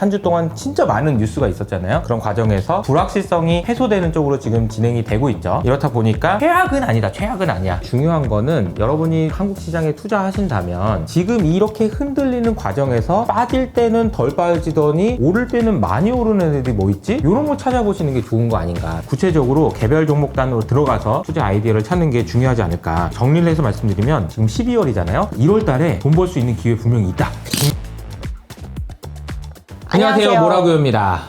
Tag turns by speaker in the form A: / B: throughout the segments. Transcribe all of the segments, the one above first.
A: 한 주 동안 진짜 많은 뉴스가 있었잖아요. 그런 과정에서 불확실성이 해소되는 쪽으로 지금 진행이 되고 있죠. 이렇다 보니까 최악은 아니다. 최악은 아니야. 중요한 거는 여러분이 한국 시장에 투자하신다면 지금 이렇게 흔들리는 과정에서 빠질 때는 덜 빠지더니 오를 때는 많이 오르는 애들이 뭐 있지? 이런 거 찾아보시는 게 좋은 거 아닌가. 구체적으로 개별 종목 단으로 들어가서 투자 아이디어를 찾는 게 중요하지 않을까. 정리를 해서 말씀드리면 지금 12월이잖아요. 1월 달에 돈 벌 수 있는 기회 분명히 있다. 안녕하세요.
B: 안녕하세요.
A: 뭐라고요입니다.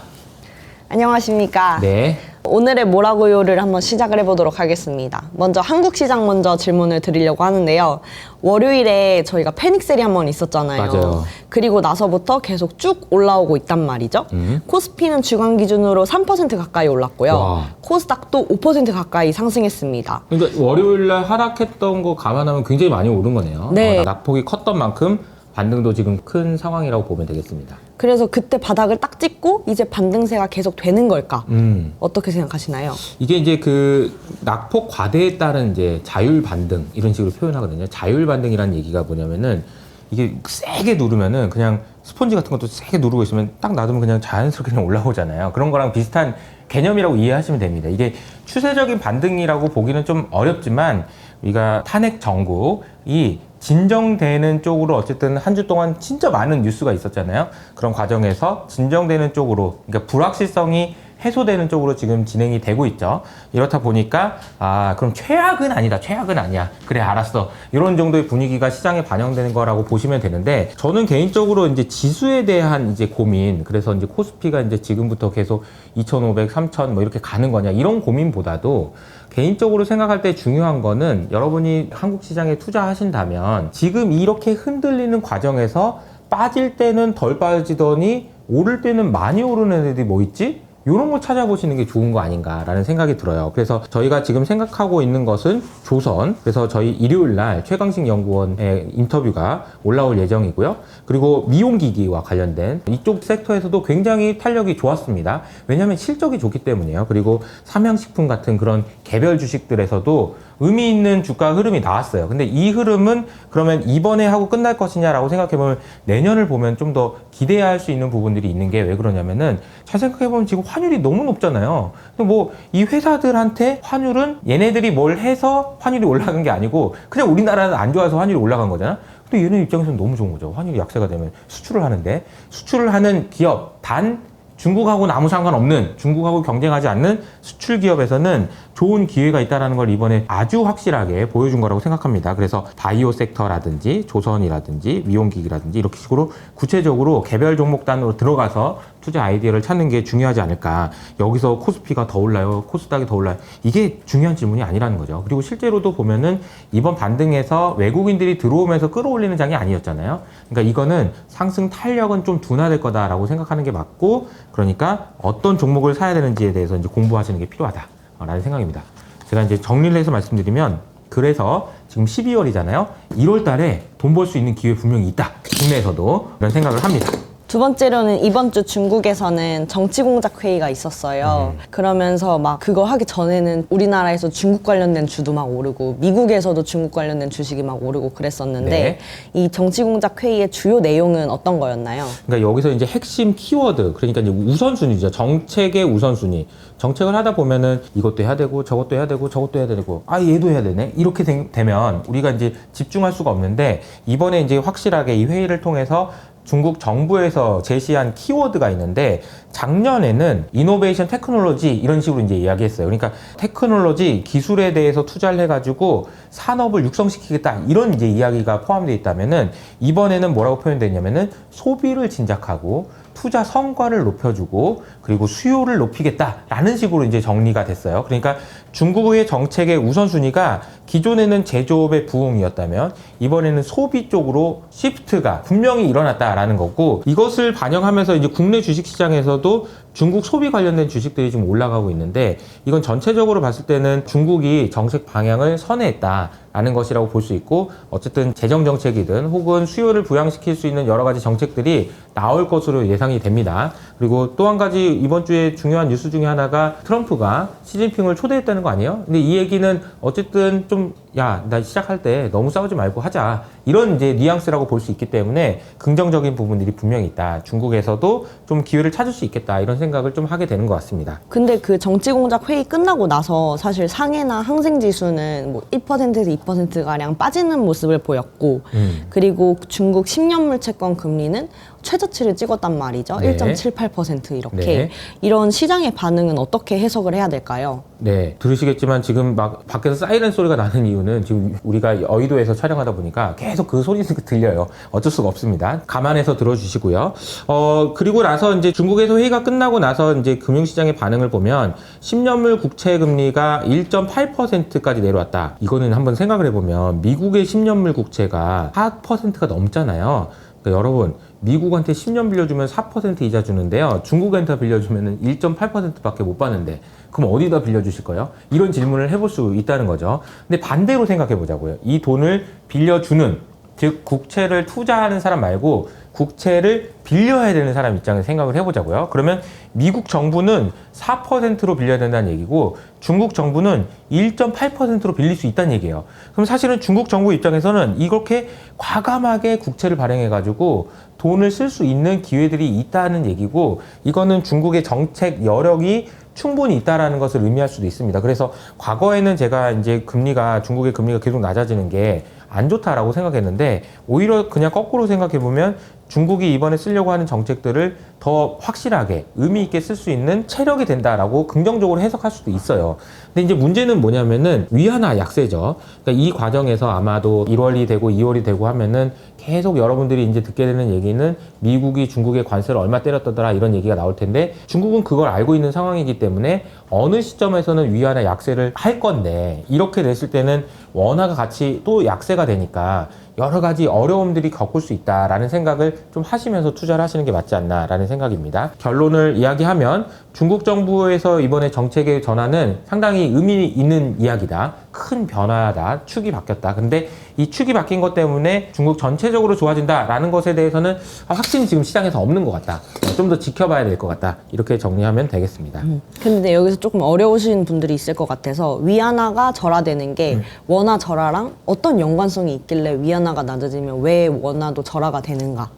B: 안녕하십니까.
A: 네.
B: 오늘의 뭐라고요를 한번 시작을 해보도록 하겠습니다. 먼저 한국 시장 먼저 질문을 드리려고 하는데요. 월요일에 저희가 패닉셀이 한 번 있었잖아요.
A: 맞아요.
B: 그리고 나서부터 계속 쭉 올라오고 있단 말이죠.
A: 음.
B: 코스피는 주간 기준으로 3% 가까이 올랐고요.
A: 와.
B: 코스닥도 5% 가까이 상승했습니다.
A: 그러니까 월요일 날 하락했던 거 감안하면 굉장히 많이 오른 거네요.
B: 네.
A: 어, 낙폭이 컸던 만큼 반등도 지금 큰 상황이라고 보면 되겠습니다.
B: 그래서 그때 바닥을 딱 찍고 이제 반등세가 계속 되는 걸까?
A: 음.
B: 어떻게 생각하시나요?
A: 이게 이제 그 낙폭 과대에 따른 이제 자율 반등 이런 식으로 표현하거든요. 자율 반등이라는 얘기가 뭐냐면은 이게 세게 누르면은 그냥 스펀지 같은 것도 세게 누르고 있으면 딱 놔두면 그냥 자연스럽게 그냥 올라오잖아요. 그런 거랑 비슷한 개념이라고 이해하시면 됩니다. 이게 추세적인 반등이라고 보기는 좀 어렵지만 우리가 탄핵 정국이 진정되는 쪽으로 어쨌든 한 주 동안 진짜 많은 뉴스가 있었잖아요. 그런 과정에서 진정되는 쪽으로 그러니까 불확실성이 해소되는 쪽으로 지금 진행이 되고 있죠. 이렇다 보니까 아 그럼 최악은 아니다. 최악은 아니야. 그래 알았어. 이런 정도의 분위기가 시장에 반영되는 거라고 보시면 되는데 저는 개인적으로 이제 지수에 대한 이제 고민 그래서 이제 코스피가 이제 지금부터 계속 2,500, 3,000 뭐 이렇게 가는 거냐 이런 고민보다도 개인적으로 생각할 때 중요한 거는 여러분이 한국 시장에 투자하신다면 지금 이렇게 흔들리는 과정에서 빠질 때는 덜 빠지더니 오를 때는 많이 오르는 애들이 뭐 있지? 이런 거 찾아보시는 게 좋은 거 아닌가라는 생각이 들어요. 그래서 저희가 지금 생각하고 있는 것은 조선. 그래서 저희 일요일 날 최강식 연구원의 인터뷰가 올라올 예정이고요. 그리고 미용기기와 관련된 이쪽 섹터에서도 굉장히 탄력이 좋았습니다. 왜냐하면 실적이 좋기 때문이에요. 그리고 삼양식품 같은 그런 개별 주식들에서도 의미 있는 주가 흐름이 나왔어요. 근데 이 흐름은 그러면 이번에 하고 끝날 것이냐라고 생각해보면 내년을 보면 좀 더 기대할 수 있는 부분들이 있는 게 왜 그러냐면은 잘 생각해보면 지금 환율이 너무 높잖아요. 근데 뭐이 회사들한테 환율은 얘네들이 뭘 해서 환율이 올라간 게 아니고 그냥 우리나라는 안 좋아서 환율이 올라간 거잖아. 근데 얘네 입장에서는 너무 좋은 거죠. 환율이 약세가 되면 수출을 하는데 수출을 하는 기업 단 중국하고는 아무 상관없는 중국하고 경쟁하지 않는 수출 기업에서는 좋은 기회가 있다는 걸 이번에 아주 확실하게 보여준 거라고 생각합니다. 그래서 바이오 섹터라든지 조선이라든지 미용기기라든지 이렇게 식으로 구체적으로 개별 종목 단으로 들어가서 투자 아이디어를 찾는 게 중요하지 않을까. 여기서 코스피가 더 올라요, 코스닥이 더 올라요. 이게 중요한 질문이 아니라는 거죠. 그리고 실제로도 보면은 이번 반등에서 외국인들이 들어오면서 끌어올리는 장이 아니었잖아요. 그러니까 이거는 상승 탄력은 좀 둔화될 거다라고 생각하는 게 맞고 그러니까 어떤 종목을 사야 되는지에 대해서 이제 공부하시는 게 필요하다라는 생각입니다. 제가 이제 정리를 해서 말씀드리면 그래서 지금 12월이잖아요. 1월 달에 돈 벌 수 있는 기회 분명히 있다. 국내에서도 그런 생각을 합니다.
B: 두 번째로는 이번 주 중국에서는 정치 공작 회의가 있었어요.
A: 음.
B: 그러면서 막 그거 하기 전에는 우리나라에서 중국 관련된 주도 막 오르고 미국에서도 중국 관련된 주식이 막 오르고 그랬었는데
A: 네.
B: 이 정치 공작 회의의 주요 내용은 어떤 거였나요?
A: 그러니까 여기서 이제 핵심 키워드, 그러니까 이제 우선순위죠. 정책의 우선순위. 정책을 하다 보면은 이것도 해야 되고 저것도 해야 되고 저것도 해야 되고 아 얘도 해야 되네 이렇게 된- 되면 우리가 이제 집중할 수가 없는데 이번에 이제 확실하게 이 회의를 통해서 중국 정부에서 제시한 키워드가 있는데 작년에는 이노베이션 테크놀로지 이런 식으로 이제 이야기했어요. 그러니까 테크놀로지 기술에 대해서 투자를 해가지고 산업을 육성시키겠다 이런 이제 이야기가 포함되어 있다면은 이번에는 뭐라고 표현됐냐면은 소비를 진작하고 투자 성과를 높여주고 그리고 수요를 높이겠다라는 식으로 이제 정리가 됐어요. 그러니까 중국의 정책의 우선순위가 기존에는 제조업의 부흥이었다면 이번에는 소비 쪽으로 시프트가 분명히 일어났다라는 거고 이것을 반영하면서 이제 국내 주식 시장에서도 중국 소비 관련된 주식들이 지금 올라가고 있는데 이건 전체적으로 봤을 때는 중국이 정책 방향을 선회했다라는 것이라고 볼 수 있고 어쨌든 재정 정책이든 혹은 수요를 부양시킬 수 있는 여러 가지 정책들이 나올 것으로 예상이 됩니다. 그리고 또 한 가지 이번 주에 중요한 뉴스 중에 하나가 트럼프가 시진핑을 초대했다는 거 아니에요? 근데 이 얘기는 어쨌든 좀 야, 나 시작할 때 너무 싸우지 말고 하자. 이런 이제 뉘앙스라고 볼 수 있기 때문에 긍정적인 부분들이 분명히 있다. 중국에서도 좀 기회를 찾을 수 있겠다. 이런 생각을 좀 하게 되는 것 같습니다.
B: 근데 그 정치공작 회의 끝나고 나서 사실 상해나 항생지수는 뭐 1%에서 2%가량 빠지는 모습을 보였고
A: 음.
B: 그리고 중국 10년물 채권 금리는 최저치를 찍었단 말이죠.
A: 네.
B: 1.78% 이렇게.
A: 네.
B: 이런 시장의 반응은 어떻게 해석을 해야 될까요?
A: 네, 들으시겠지만 지금 막 밖에서 사이렌 소리가 나는 이유는 지금 우리가 여의도에서 촬영하다 보니까 계속 그 소리가 들려요. 어쩔 수가 없습니다. 감안해서 들어주시고요. 어, 그리고 나서 이제 중국에서 회의가 끝나고 나서 이제 금융시장의 반응을 보면 10년물 국채 금리가 1.8%까지 내려왔다. 이거는 한번 생각을 해보면 미국의 10년물 국채가 4%가 넘잖아요. 그러니까 여러분 미국한테 10년 빌려주면 4% 이자 주는데요. 중국한테 빌려주면 1.8%밖에 못 받는데 그럼 어디다 빌려주실 거예요? 이런 질문을 해볼 수 있다는 거죠. 근데 반대로 생각해 보자고요. 이 돈을 빌려주는 즉 국채를 투자하는 사람 말고 국채를 빌려야 되는 사람 입장을 생각을 해보자고요. 그러면 미국 정부는 4%로 빌려야 된다는 얘기고 중국 정부는 1.8%로 빌릴 수 있다는 얘기예요. 그럼 사실은 중국 정부 입장에서는 이렇게 과감하게 국채를 발행해가지고 돈을 쓸 수 있는 기회들이 있다는 얘기고 이거는 중국의 정책 여력이 충분히 있다라는 것을 의미할 수도 있습니다. 그래서 과거에는 제가 이제 금리가 중국의 금리가 계속 낮아지는 게 안 좋다라고 생각했는데 오히려 그냥 거꾸로 생각해 보면 중국이 이번에 쓰려고 하는 정책들을 더 확실하게 의미 있게 쓸 수 있는 체력이 된다라고 긍정적으로 해석할 수도 있어요. 근데 이제 문제는 뭐냐면은 위안화 약세죠. 그러니까 이 과정에서 아마도 1월이 되고 2월이 되고 하면은 계속 여러분들이 이제 듣게 되는 얘기는 미국이 중국의 관세를 얼마 때렸더라 이런 얘기가 나올 텐데 중국은 그걸 알고 있는 상황이기 때문에 어느 시점에서는 위안화 약세를 할 건데 이렇게 됐을 때는 원화가 같이 또 약세가 되니까 여러 가지 어려움들이 겪을 수 있다라는 생각을 좀 하시면서 투자를 하시는 게 맞지 않나라는 생각입니다. 결론을 이야기하면 중국 정부에서 이번에 정책의 전환은 상당히 의미 있는 이야기다. 큰 변화다. 축이 바뀌었다. 근데 이 축이 바뀐 것 때문에 중국 전체적으로 좋아진다라는 것에 대해서는 확신이 지금 시장에서 없는 것 같다. 좀 더 지켜봐야 될 것 같다. 이렇게 정리하면 되겠습니다.
B: 근데 여기서 조금 어려우신 분들이 있을 것 같아서 위안화가 절하되는 게 원화 절하랑 어떤 연관성이 있길래 위안화가 낮아지면 왜 원화도 절하가 되는가?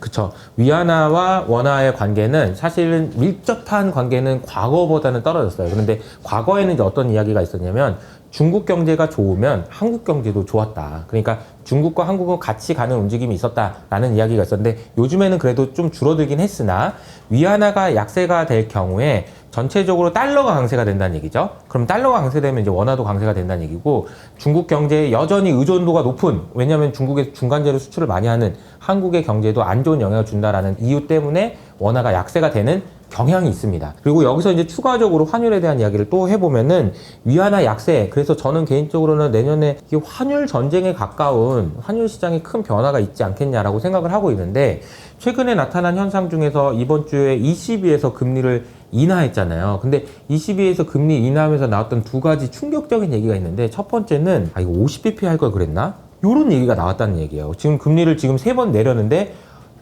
A: 그쵸. 위안화와 원화의 관계는 사실은 밀접한 관계는 과거보다는 떨어졌어요. 그런데 과거에는 이제 어떤 이야기가 있었냐면 중국 경제가 좋으면 한국 경제도 좋았다. 그러니까 중국과 한국은 같이 가는 움직임이 있었다라는 이야기가 있었는데 요즘에는 그래도 좀 줄어들긴 했으나 위안화가 약세가 될 경우에 전체적으로 달러가 강세가 된다는 얘기죠. 그럼 달러가 강세되면 이제 원화도 강세가 된다는 얘기고 중국 경제에 여전히 의존도가 높은 왜냐하면 중국의 중간재료 수출을 많이 하는 한국의 경제도 안 좋은 영향을 준다라는 이유 때문에 원화가 약세가 되는 경향이 있습니다. 그리고 여기서 이제 추가적으로 환율에 대한 이야기를 또 해보면은 위안화 약세. 그래서 저는 개인적으로는 내년에 이 환율 전쟁에 가까운 환율 시장에 큰 변화가 있지 않겠냐라고 생각을 하고 있는데 최근에 나타난 현상 중에서 이번 주에 ECB에서 금리를 인하했잖아요. 근데 ECB에서 금리 인하하면서 나왔던 두 가지 충격적인 얘기가 있는데 첫 번째는 아 이거 50bp 할 걸 그랬나? 요런 얘기가 나왔다는 얘기예요. 지금 금리를 지금 세 번 내렸는데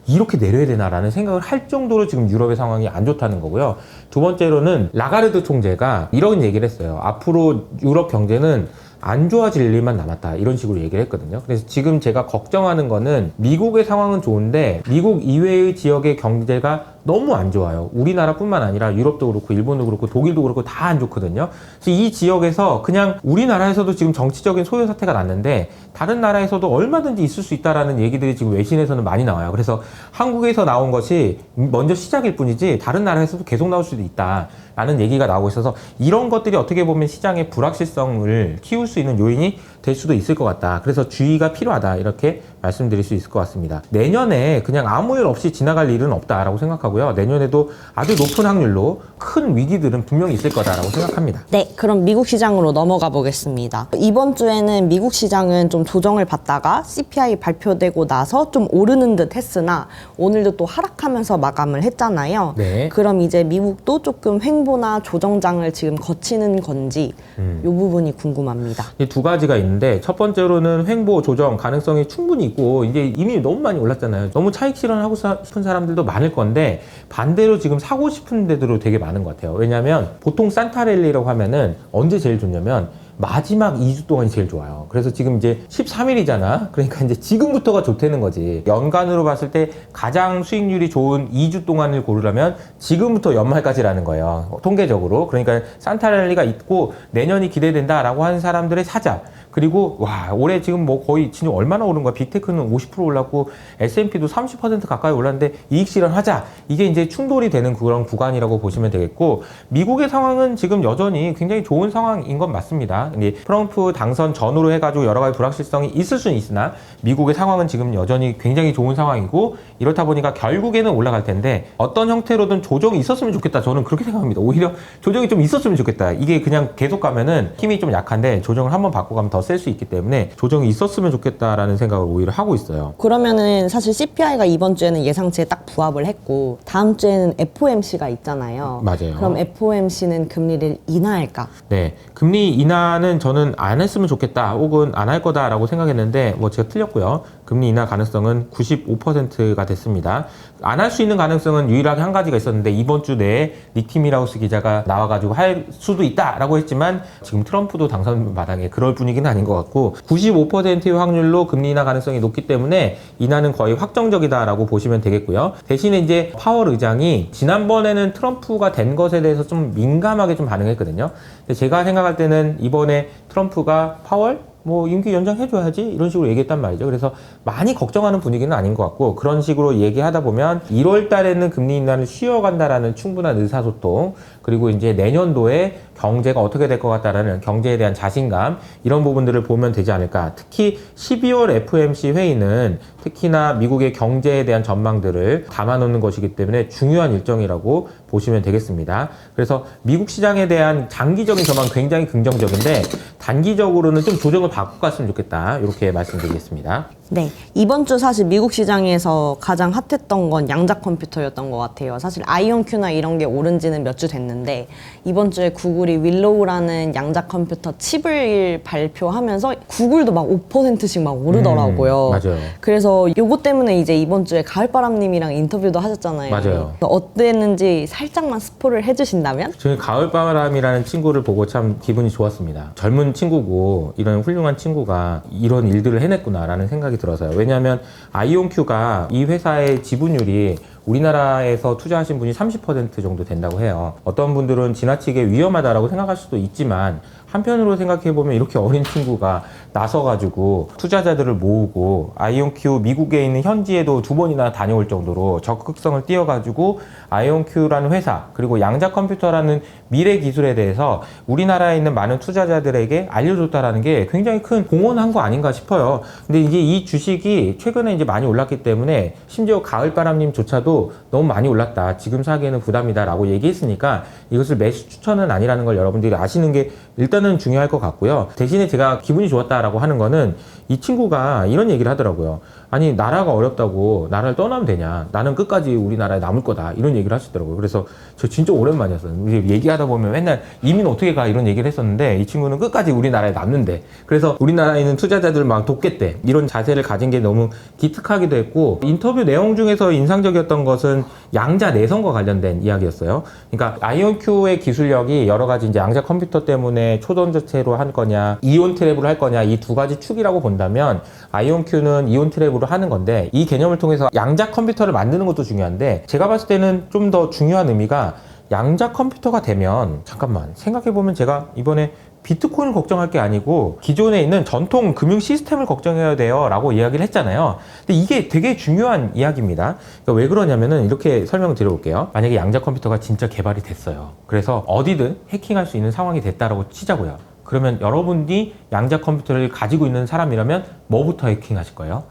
A: 이렇게 내려야 되나라는 생각을 할 정도로 지금 유럽의 상황이 안 좋다는 거고요. 두 번째로는 라가르드 총재가 이런 얘기를 했어요. 앞으로 유럽 경제는 안 좋아질 일만 남았다. 이런 식으로 얘기를 했거든요. 그래서 지금 제가 걱정하는 거는 미국의 상황은 좋은데 미국 이외의 지역의 경제가 너무 안 좋아요. 우리나라뿐만 아니라 유럽도 그렇고 일본도 그렇고 독일도 그렇고 다 안 좋거든요. 그래서 이 지역에서 그냥 우리나라에서도 지금 정치적인 소요 사태가 났는데 다른 나라에서도 얼마든지 있을 수 있다라는 얘기들이 지금 외신에서는 많이 나와요. 그래서 한국에서 나온 것이 먼저 시작일 뿐이지 다른 나라에서도 계속 나올 수도 있다. 라는 얘기가 나오고 있어서 이런 것들이 어떻게 보면 시장의 불확실성을 키울 수 있는 요인이 될 수도 있을 것 같다. 그래서 주의가 필요하다. 이렇게 말씀드릴 수 있을 것 같습니다. 내년에 그냥 아무 일 없이 지나갈 일은 없다라고 생각하고요. 내년에도 아주 높은 확률로 큰 위기들은 분명히 있을 거다라고 생각합니다.
B: 네, 그럼 미국 시장으로 넘어가 보겠습니다. 이번 주에는 미국 시장은 좀 조정을 받다가 CPI 발표되고 나서 좀 오르는 듯 했으나 오늘도 또 하락하면서 마감을 했잖아요.
A: 네.
B: 그럼 이제 미국도 조금 횡보나 조정장을 지금 거치는 건지
A: 음.
B: 이 부분이 궁금합니다.
A: 이 두 가지가 있는데 첫 번째로는 횡보 조정 가능성이 충분히 있고 이제 이미 너무 많이 올랐잖아요. 너무 차익 실현하고 사- 싶은 사람들도 많을 건데 반대로 지금 사고 싶은 데들도 되게 많은 것 같아요. 왜냐하면 보통 산타랠리라고 하면은 언제 제일 좋냐면 마지막 2주 동안이 제일 좋아요. 그래서 지금 이제 13일이잖아. 그러니까 이제 지금부터가 좋다는 거지. 연간으로 봤을 때 가장 수익률이 좋은 2주 동안을 고르려면 지금부터 연말까지라는 거예요. 통계적으로. 그러니까 산타랠리가 있고 내년이 기대된다라고 하는 사람들의 사자. 그리고 와 올해 지금 뭐 거의 진짜 얼마나 오른 거야 빅테크는 50% 올랐고 S&P도 30% 가까이 올랐는데 이익 실현하자 이게 이제 충돌이 되는 그런 구간이라고 보시면 되겠고 미국의 상황은 지금 여전히 굉장히 좋은 상황인 건 맞습니다. 근데 트럼프 당선 전후로 해가지고 여러 가지 불확실성이 있을 수는 있으나 미국의 상황은 지금 여전히 굉장히 좋은 상황이고 이렇다 보니까 결국에는 올라갈 텐데 어떤 형태로든 조정이 있었으면 좋겠다 저는 그렇게 생각합니다. 오히려 조정이 좀 있었으면 좋겠다 이게 그냥 계속 가면은 힘이 좀 약한데 조정을 한번 받고 가면 더셀 수 있기 때문에 조정이 있었으면 좋겠다라는 생각을 오히려 하고 있어요.
B: 그러면은 사실 CPI가 이번 주에는 예상치에 딱 부합을 했고 다음 주에는 FOMC가 있잖아요.
A: 맞아요.
B: 그럼 FOMC는 금리를 인하할까?
A: 네, 금리 인하는 저는 안 했으면 좋겠다, 혹은 안 할 거다라고 생각했는데 뭐 제가 틀렸고요. 금리 인하 가능성은 95%가 됐습니다. 안 할 수 있는 가능성은 유일하게 한 가지가 있었는데 이번 주 내에 닉티 미라우스 기자가 나와가지고 할 수도 있다라고 했지만 지금 트럼프도 당선 마당에 그럴 분위기는 아닌 것 같고 95%의 확률로 금리 인하 가능성이 높기 때문에 인하는 거의 확정적이다라고 보시면 되겠고요. 대신에 이제 파월 의장이 지난번에는 트럼프가 된 것에 대해서 좀 민감하게 좀 반응했거든요. 근데 제가 생각할 때는 이번에 트럼프가 파월 뭐 임기 연장해줘야지 이런 식으로 얘기했단 말이죠. 그래서 많이 걱정하는 분위기는 아닌 것 같고 그런 식으로 얘기하다 보면 1월 달에는 금리 인하를 쉬어간다라는 충분한 의사소통 그리고 이제 내년도에 경제가 어떻게 될 것 같다라는 경제에 대한 자신감 이런 부분들을 보면 되지 않을까. 특히 12월 FOMC 회의는 특히나 미국의 경제에 대한 전망들을 담아놓는 것이기 때문에 중요한 일정이라고 보시면 되겠습니다. 그래서 미국 시장에 대한 장기적인 전망 굉장히 긍정적인데 단기적으로는 좀 조정을 받고 갔으면 좋겠다. 이렇게 말씀드리겠습니다.
B: 네. 이번 주 사실 미국 시장에서 가장 핫했던 건 양자 컴퓨터였던 것 같아요. 사실 아이온큐나 이런 게 오른 지는 몇 주 됐는데 이번 주에 구글이 윌로우라는 양자 컴퓨터 칩을 발표하면서 구글도 막 5%씩 막 오르더라고요.
A: 음, 맞아요.
B: 그래서 요거 때문에 이제 이번 주에 가을바람님이랑 인터뷰도 하셨잖아요.
A: 맞아요.
B: 어땠는지 살짝만 스포를 해주신다면?
A: 저희 가을바람이라는 친구를 보고 참 기분이 좋았습니다. 젊은 친구고 이런 훌륭한 친구가 이런 일들을 해냈구나라는 생각이 들어서요. 왜냐하면 아이온큐가 이 회사의 지분율이 우리나라에서 투자하신 분이 30% 정도 된다고 해요. 어떤 분들은 지나치게 위험하다라고 생각할 수도 있지만 한편으로 생각해 보면 이렇게 어린 친구가 나서가지고 투자자들을 모으고 아이온큐 미국에 있는 현지에도 두 번이나 다녀올 정도로 적극성을 띄어가지고 아이온큐라는 회사 그리고 양자 컴퓨터라는 미래 기술에 대해서 우리나라에 있는 많은 투자자들에게 알려줬다라는 게 굉장히 큰 공헌한 거 아닌가 싶어요. 근데 이게 이 주식이 최근에 이제 많이 올랐기 때문에 심지어 가을바람님조차도 너무 많이 올랐다. 지금 사기에는 부담이다라고 얘기했으니까 이것을 매수 추천은 아니라는 걸 여러분들이 아시는 게 일단은 중요할 것 같고요. 대신에 제가 기분이 좋았다라고 하는 거는 이 친구가 이런 얘기를 하더라고요. 아니 나라가 어렵다고 나라를 떠나면 되냐? 나는 끝까지 우리나라에 남을 거다. 이런 얘기를 하시더라고요. 그래서 저 진짜 오랜만이었어요. 얘기하다 보면 맨날 이민 어떻게 가 이런 얘기를 했었는데 이 친구는 끝까지 우리나라에 남는데 그래서 우리나라에 있는 투자자들 막 돕겠대 이런 자세를 가진 게 너무 기특하기도 했고 인터뷰 내용 중에서 인상적이었던 것은 양자 내성과 관련된 이야기였어요. 그러니까 아이온큐의 기술력이 여러 가지 이제 양자 컴퓨터 때문에 초전자체로 할 거냐 이온 트랩으로 할 거냐 이 두 가지 축이라고 본다면 아이온큐는 이온 트랩으로 하는 건데 이 개념을 통해서 양자 컴퓨터를 만드는 것도 중요한데 제가 봤을 때는 좀 더 중요한 의미가 양자 컴퓨터가 되면 잠깐만 생각해 보면 제가 이번에 비트코인을 걱정할 게 아니고 기존에 있는 전통 금융 시스템을 걱정해야 돼요 라고 이야기를 했잖아요. 근데 이게 되게 중요한 이야기입니다. 그러니까 왜 그러냐면은 이렇게 설명을 드려볼게요. 만약에 양자 컴퓨터가 진짜 개발이 됐어요. 그래서 어디든 해킹할 수 있는 상황이 됐다라고 치자고요. 그러면 여러분이 양자 컴퓨터를 가지고 있는 사람이라면 뭐부터 해킹하실 거예요?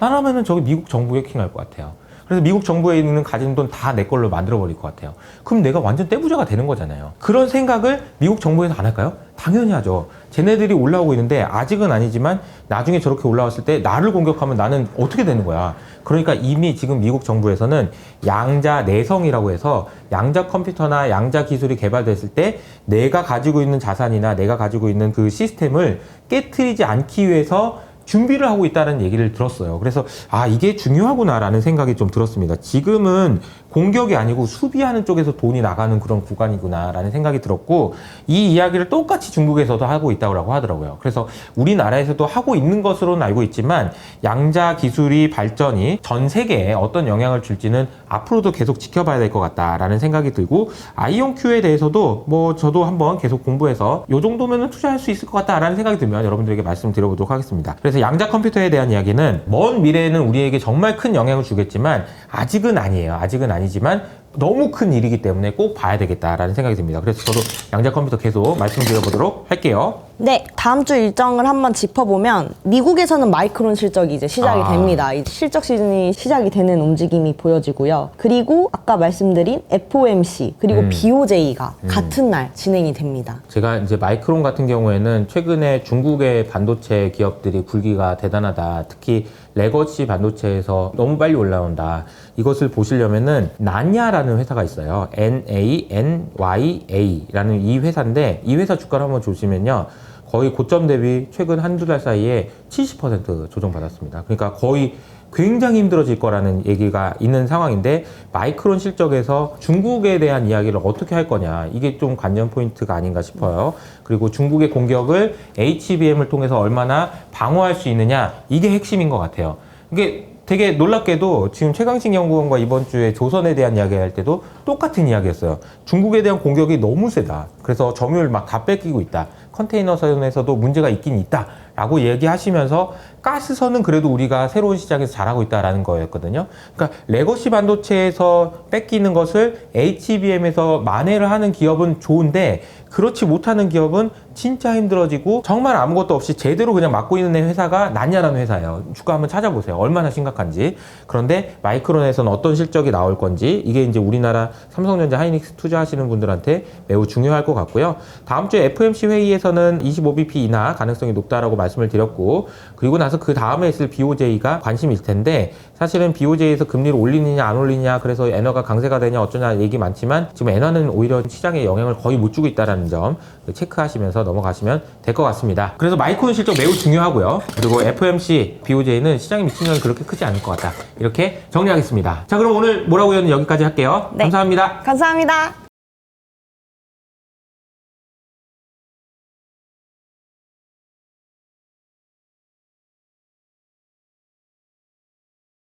A: 나라면은 저기 미국 정부 해킹할 것 같아요. 그래서 미국 정부에 있는 가진 돈 다 내 걸로 만들어 버릴 것 같아요. 그럼 내가 완전 떼부자가 되는 거잖아요. 그런 생각을 미국 정부에서 안 할까요? 당연히 하죠. 쟤네들이 올라오고 있는데 아직은 아니지만 나중에 저렇게 올라왔을 때 나를 공격하면 나는 어떻게 되는 거야? 그러니까 이미 지금 미국 정부에서는 양자 내성이라고 해서 양자 컴퓨터나 양자 기술이 개발됐을 때 내가 가지고 있는 자산이나 내가 가지고 있는 그 시스템을 깨트리지 않기 위해서 준비를 하고 있다는 얘기를 들었어요. 그래서 아 이게 중요하구나라는 생각이 좀 들었습니다. 지금은 공격이 아니고 수비하는 쪽에서 돈이 나가는 그런 구간이구나라는 생각이 들었고 이 이야기를 똑같이 중국에서도 하고 있다고 하더라고요. 그래서 우리나라에서도 하고 있는 것으로는 알고 있지만 양자 기술이 발전이 전 세계에 어떤 영향을 줄지는 앞으로도 계속 지켜봐야 될 것 같다라는 생각이 들고 아이온 Q에 대해서도 뭐 저도 한번 계속 공부해서 요 정도면은 투자할 수 있을 것 같다라는 생각이 들면 여러분들에게 말씀드려보도록 하겠습니다. 그래서 양자 컴퓨터에 대한 이야기는 먼 미래에는 우리에게 정말 큰 영향을 주겠지만 아직은 아니에요. 아직은 아니지만 너무 큰 일이기 때문에 꼭 봐야 되겠다라는 생각이 듭니다. 그래서 저도 양자 컴퓨터 계속 말씀드려보도록 할게요.
B: 네, 다음 주 일정을 한번 짚어보면 미국에서는 마이크론 실적이 이제 시작이
A: 아.
B: 됩니다. 이제 실적 시즌이 시작이 되는 움직임이 보여지고요. 그리고 아까 말씀드린 FOMC 그리고
A: 음.
B: BOJ가 같은 날 진행이 됩니다.
A: 제가 이제 마이크론 같은 경우에는 최근에 중국의 반도체 기업들이 굴기가 대단하다. 특히 레거시 반도체에서 너무 빨리 올라온다. 이것을 보시려면은 난야라는 회사가 있어요. N-A-N-Y-A라는 이 회사인데 이 회사 주가를 한번 보시면요. 거의 고점 대비 최근 한두 달 사이에 70% 조정받았습니다. 그러니까 거의 굉장히 힘들어질 거라는 얘기가 있는 상황인데 마이크론 실적에서 중국에 대한 이야기를 어떻게 할 거냐 이게 좀 관전 포인트가 아닌가 싶어요. 그리고 중국의 공격을 HBM을 통해서 얼마나 방어할 수 있느냐 이게 핵심인 것 같아요. 이게 되게 놀랍게도 지금 최강식 연구원과 이번 주에 조선에 대한 이야기 할 때도 똑같은 이야기였어요. 중국에 대한 공격이 너무 세다. 그래서 점유율 막 다 뺏기고 있다. 컨테이너 선에서도 문제가 있긴 있다. 라고 얘기하시면서 가스선은 그래도 우리가 새로운 시장에서 잘하고 있다라는 거였거든요. 그러니까 레거시 반도체에서 뺏기는 것을 HBM에서 만회를 하는 기업은 좋은데 그렇지 못하는 기업은 진짜 힘들어지고 정말 아무것도 없이 제대로 그냥 맡고 있는 회사가 난야라는 회사예요. 주가 한번 찾아보세요. 얼마나 심각한지. 그런데 마이크론에서는 어떤 실적이 나올 건지 이게 이제 우리나라 삼성전자 하이닉스 투자하시는 분들한테 매우 중요할 것 같고요. 다음 주에 FMC 회의에서는 25bp 인하 가능성이 높다라고 말씀을 드렸고 그리고 나서 그 다음에 있을 BOJ가 관심일 텐데 사실은 BOJ에서 금리를 올리느냐 안 올리느냐 그래서 엔화가 강세가 되냐 어쩌냐 얘기 많지만 지금 엔화는 오히려 시장에 영향을 거의 못 주고 있다라는 점 체크하시면서 넘어가시면 될 것 같습니다. 그래서 마이크론 실적 매우 중요하고요. 그리고 FMC, BOJ는 시장에 미치는 영향이 그렇게 크지 않을 것 같다. 이렇게 정리하겠습니다. 자 그럼 오늘 뭐라고 는 여기까지 할게요.
B: 네.
A: 감사합니다.
B: 감사합니다.